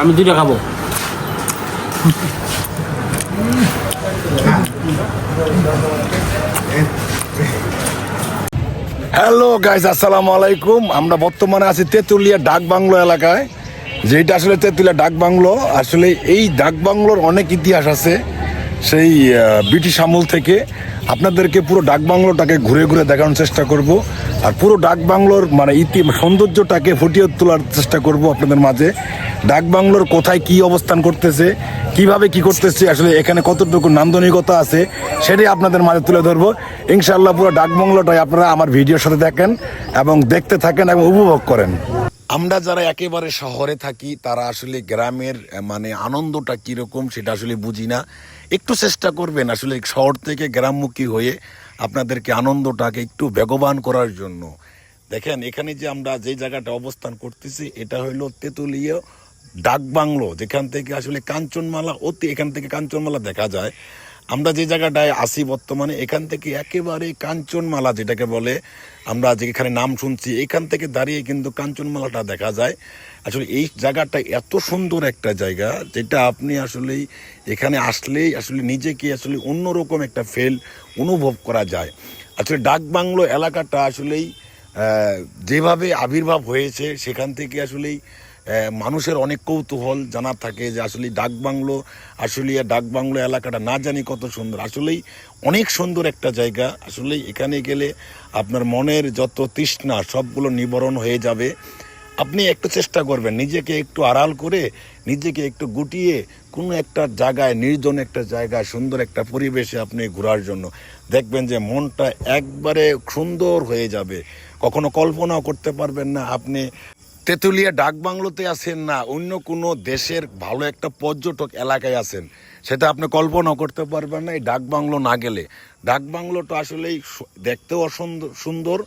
আমি দুইটা খাব। হ্যালো গাইজ আসসালামু আলাইকুম। আমরা বর্তমানে আছি তেঁতুলিয়া ডাক বাংলো এলাকায়। যেটা আসলে তেঁতুলিয়া ডাক বাংলো, আসলে এই ডাক বাংলোর অনেক ইতিহাস আছে। সেই ব্রিটিশ আমল থেকে। আপনাদেরকে পুরো ডাক বাংলোটাকে ঘুরে ঘুরে দেখানোর চেষ্টা করব। আর পুরো ডাক বাংলোর মানে ইতি সৌন্দর্যটাকে ফুটিয়ে তোলার চেষ্টা করব আপনাদের মাঝে। ডাক বাংলোর কোথায় কি অবস্থান করতেছে, কীভাবে কি করতেছে, আসলে এখানে কতটুকু নান্দনিকতা আছে, সেটাই আপনাদের মাঝে তুলে ধরবো। ইনশাআল্লাহ পুরো ডাক বাংলোটাই আপনারা আমার ভিডিওর সাথে দেখেন এবং দেখতে থাকেন এবং উপভোগ করেন। আমরা যারা একেবারে শহরে থাকি, তারা আসলে গ্রামের মানে আনন্দটা কীরকম সেটা আসলে বুঝি না। একটু চেষ্টা করবেন আসলে শহর থেকে গ্রামমুখী হয়ে আপনাদেরকে আনন্দটাকে একটু বেগবান করার জন্য। দেখেন, এখানে যে আমরা যে জায়গাটা অবস্থান করতেছি, এটা হইল তেঁতুলিয়া ডাক বাংলো যেখান থেকে আসলে কাঞ্চনমালা অতি, এখান থেকে কাঞ্চনমালা দেখা যায়। আমরা যে জায়গাটায় আসি বর্তমানে, এখান থেকে একেবারে কাঞ্চনমালা যেটাকে বলে, আমরা যেখানে নাম শুনছি, এখান থেকে দাঁড়িয়ে কিন্তু কাঞ্চনমালাটা দেখা যায়। আসলে এই জায়গাটা এত সুন্দর একটা জায়গা, যেটা আপনি আসলেই এখানে আসলেই আসলে নিজেকে আসলে অন্যরকম একটা ফেল অনুভব করা যায়। আসলে ডাক বাংলো এলাকাটা আসলেই যেভাবে আবির্ভাব হয়েছে, সেখান থেকে আসলেই মানুষের অনেক কৌতূহল জানা থাকে যে আসলে ডাক বাংলো আসলে ডাক বাংলো এলাকাটা না জানি কত সুন্দর। আসলেই অনেক সুন্দর একটা জায়গা। আসলেই এখানে গেলে আপনার মনের যত তৃষ্ণা, সবগুলো নিবরণ হয়ে যাবে। আপনি একটু চেষ্টা করবেন, নিজেকে একটু আড়াল করে, নিজেকে একটু গুটিয়ে কোনো একটা জায়গায়, নির্জন একটা জায়গায়, সুন্দর একটা পরিবেশে আপনি ঘোরার জন্য। দেখবেন যে মনটা একবারে সুন্দর হয়ে যাবে। কখনো কল্পনাও করতে পারবেন না আপনি তেঁতুলিয়া ডাক বাংলোতে আছেন না, অন্য কোনো দেশের ভালো একটা পর্যটক এলাকায় আছেন, সেটা আপনি কল্পনা করতে পারবেন না এই ডাক বাংলো না গেলে। ডাক বাংলোটা আসলেই দেখতেও সুন্দর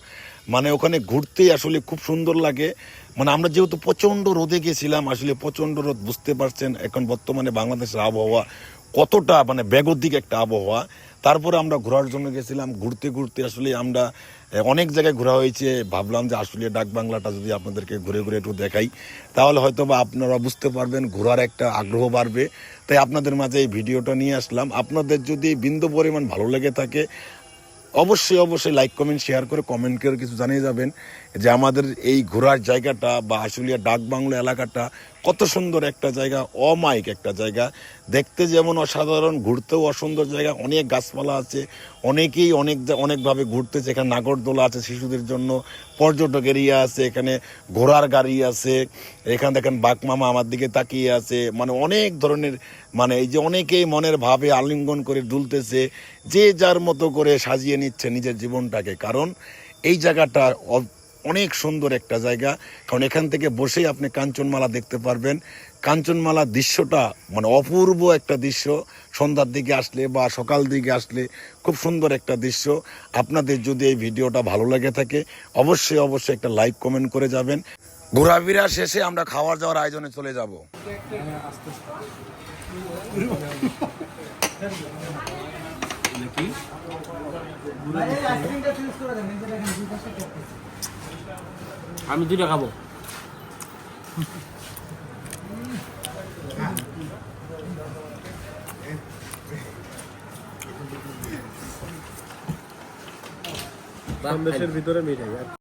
মানে ওখানে ঘুরতেই আসলে খুব সুন্দর লাগে। মানে আমরা যেহেতু প্রচণ্ড রোদে গেছিলাম, আসলে প্রচণ্ড রোদ, বুঝতে পারছেন, এখন বর্তমানে বাংলাদেশের আবহাওয়া কতটা মানে বেগতিক একটা আবহাওয়া। তারপরে আমরা ঘোরার জন্য গেছিলাম, ঘুরতে ঘুরতে আসলে আমরা অনেক জায়গায় ঘোরা হয়েছে। ভাবলাম যে আসলে ডাক বাংলাটা যদি আপনাদেরকে ঘুরে ঘুরে একটু দেখাই, তাহলে হয়তো বা আপনারা বুঝতে পারবেন ঘোরার একটা আগ্রহ বাড়বে। তাই আপনাদের মাঝে এই ভিডিওটা নিয়ে আসলাম। আপনাদের যদি বিন্দু পরিমাণ ভালো লেগে থাকে, অবশ্যই অবশ্যই লাইক, কমেন্ট, শেয়ার করে কমেন্ট করে কিছু জানিয়ে যাবেন যে আমাদের এই ঘোরার জায়গাটা বা আশুলিয়া ডাক বাংলো এলাকাটা কত সুন্দর একটা জায়গা, অমায়িক একটা জায়গা। দেখতে যেমন অসাধারণ, ঘুরতেও অসুন্দর জায়গা, অনেক গাছপালা আছে, অনেকেই অনেক অনেকভাবে ঘুরতেছে। এখানে নাগরদোলা আছে শিশুদের জন্য, পর্যটক এরিয়া আছে, এখানে ঘোড়ার গাড়ি আছে, এখানে দেখেন বাঘমামা আমার দিকে তাকিয়ে আছে। মানে অনেক ধরনের মানে এই যে অনেকেই মনের ভাবে আলিঙ্গন করে দুলতেছে, যে যার মতো করে সাজিয়ে নিচ্ছে নিজের জীবনটাকে। কারণ এই জায়গাটা অনেক সুন্দর একটা জায়গা। কারণ এখান থেকে বসেই আপনি কাঞ্চনমালা দেখতে পারবেন। কাঞ্চনমালা দৃশ্যটা মানে অপূর্ব একটা দৃশ্য। সন্ধ্যার দিকে আসলে বা সকাল দিকে আসলে খুব সুন্দর একটা দৃশ্য। আপনাদের যদি এই ভিডিওটা ভালো লেগে থাকে, অবশ্যই অবশ্যই একটা লাইক কমেন্ট করে যাবেন। ঘোরাফেরা শেষে আমরা খাওয়ার যাওয়ার আয়োজনে চলে যাব। আমি দুইটা খাব। ভিতরে মিঠাই।